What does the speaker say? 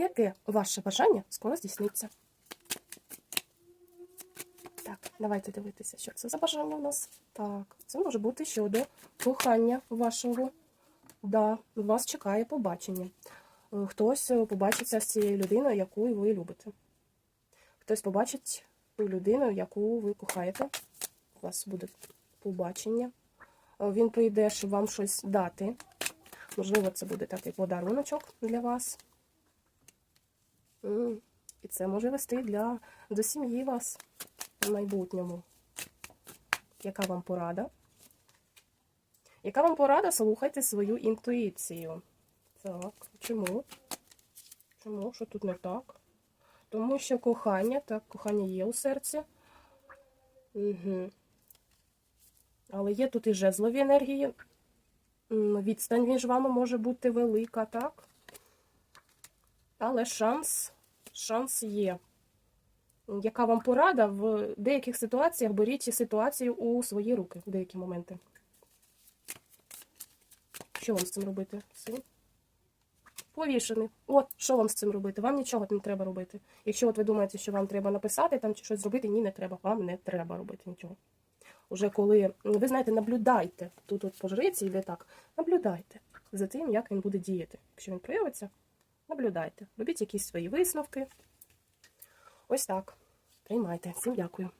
яке ваше бажання скоро здійсниться. Так, давайте дивитися, що це за бажання у нас. Так, це може бути щодо кохання вашого. Да, вас чекає побачення. Е, Хтось е, побачиться з цією людиною, яку ви любите. Хтось побачить людину, яку ви кохаєте. У вас буде побачення. Е, Він прийде, щоб вам щось дати. Можливо, це буде такий подаруночок для вас. І це може вести для, до сім'ї вас в майбутньому. Яка вам порада? Яка вам порада? Слухайте свою інтуїцію. Так, чому? Чому? Що тут не так? Тому що кохання, так, кохання є у серці. Угу. Але є тут і жезлові енергії. Відстань між вами може бути велика, так? Але шанс, шанс є. Яка вам порада? В деяких ситуаціях беріть ситуацію у свої руки в деякі моменти. Що вам з цим робити? Повішений. От, що вам з цим робити? Вам нічого не треба робити. Якщо от ви думаєте, що вам треба написати там чи щось зробити, ні, не треба. Вам не треба робити нічого. Уже коли, ви знаєте, наблюдайте. Тут от по жриці йде так. Наблюдайте за тим, як він буде діяти. Якщо він проявиться, наблюдайте. Робіть якісь свої висновки. Ось так. Приймайте. Всім дякую.